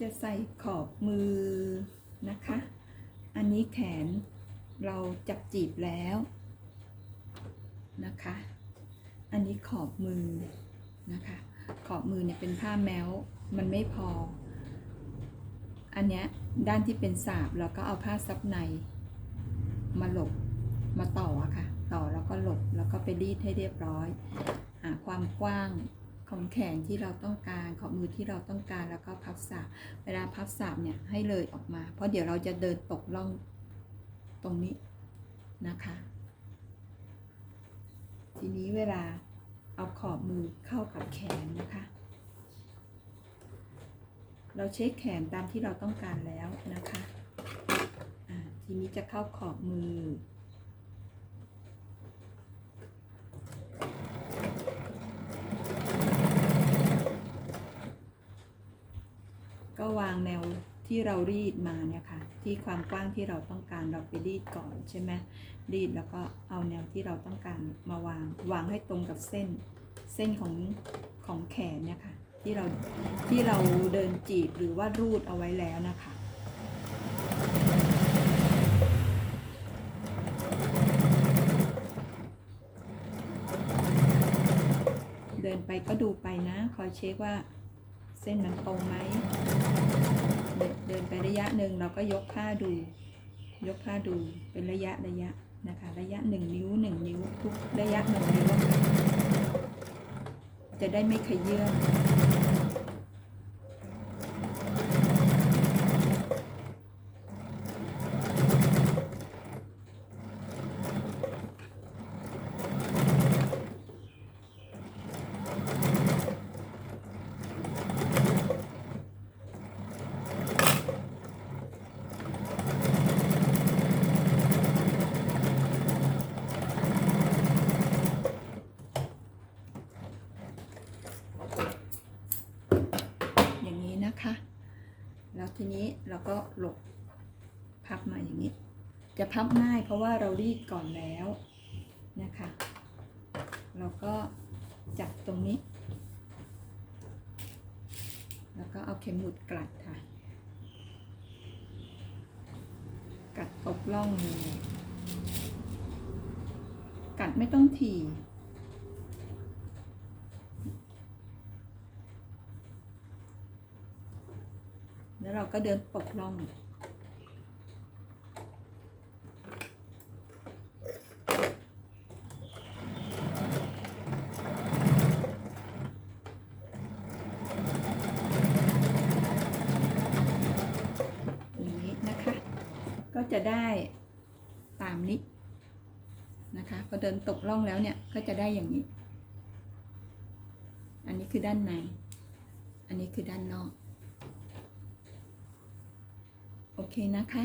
จะใส่ขอบมือนะคะ อันนี้แขนเราจับจีบแล้วนะคะ อันนี้ขอบมือนะคะ ขอบมือเนี่ยเป็นผ้าแมวมันไม่พอ อันเนี้ยด้านที่เป็นสาบเราก็เอาผ้าซับใน มาหลบมาต่ออะค่ะ ต่อแล้วก็หลบแล้วก็ไปรีดให้เรียบร้อย หาความกว้าง ของแขนที่เราต้องการของมือที่เราต้องการแล้วก็พับสาบเวลาพับสาบเนี่ยให้เลยออกมา เพราะเดี๋ยวเราจะเดินตกล่องตรงนี้นะคะ ทีนี้เวลาเอาขอบมือเข้ากับแขนนะคะ เราเช็คแขนตามที่เราต้องการแล้วนะคะ ทีนี้จะเข้าขอบมือ ก็วางแนวที่เรารีดมาเนี่ยค่ะ ที่ความกว้างที่เราต้องการเราไปรีดก่อนใช่ไหมรีดแล้วก็เอาแนวที่เราต้องการมาวาง วางให้ตรงกับเส้นเส้นของของแขนเนี่ยค่ะ ที่เราที่เราเดินจีบหรือว่ารูดเอาไว้แล้วนะคะเดินไปก็ดูไปนะ คอยเช็คว่า เส้นมันตรงไหมเดินไประยะหนึ่งเราก็ยกผ้าดู ยกผ้าดูเป็นระยะระยะนะคะ ระยะหนึ่งนิ้วหนึ่งนิ้วทุกระยะหนึ่งนิ้วจะได้ไม่ขยื่น อย่างนี้นะคะ แล้วทีนี้เราก็หลบพับมาอย่างนี้ จะพับง่ายเพราะว่าเรารีดก่อนแล้วนะคะ เราก็จับตรงนี้ แล้วก็เอาเข็มหมุดกลัดค่ะ กัดตบล่องเลยกัดไม่ต้องถี่ แล้วเราก็เดินปกล่องอย่างนี้นะคะก็จะได้ตามนี้นะคะพอเดินตกล่องแล้วเนี่ยก็จะได้อย่างนี้ อันนี้คือด้านใน อันนี้คือด้านนอก โอเคนะคะ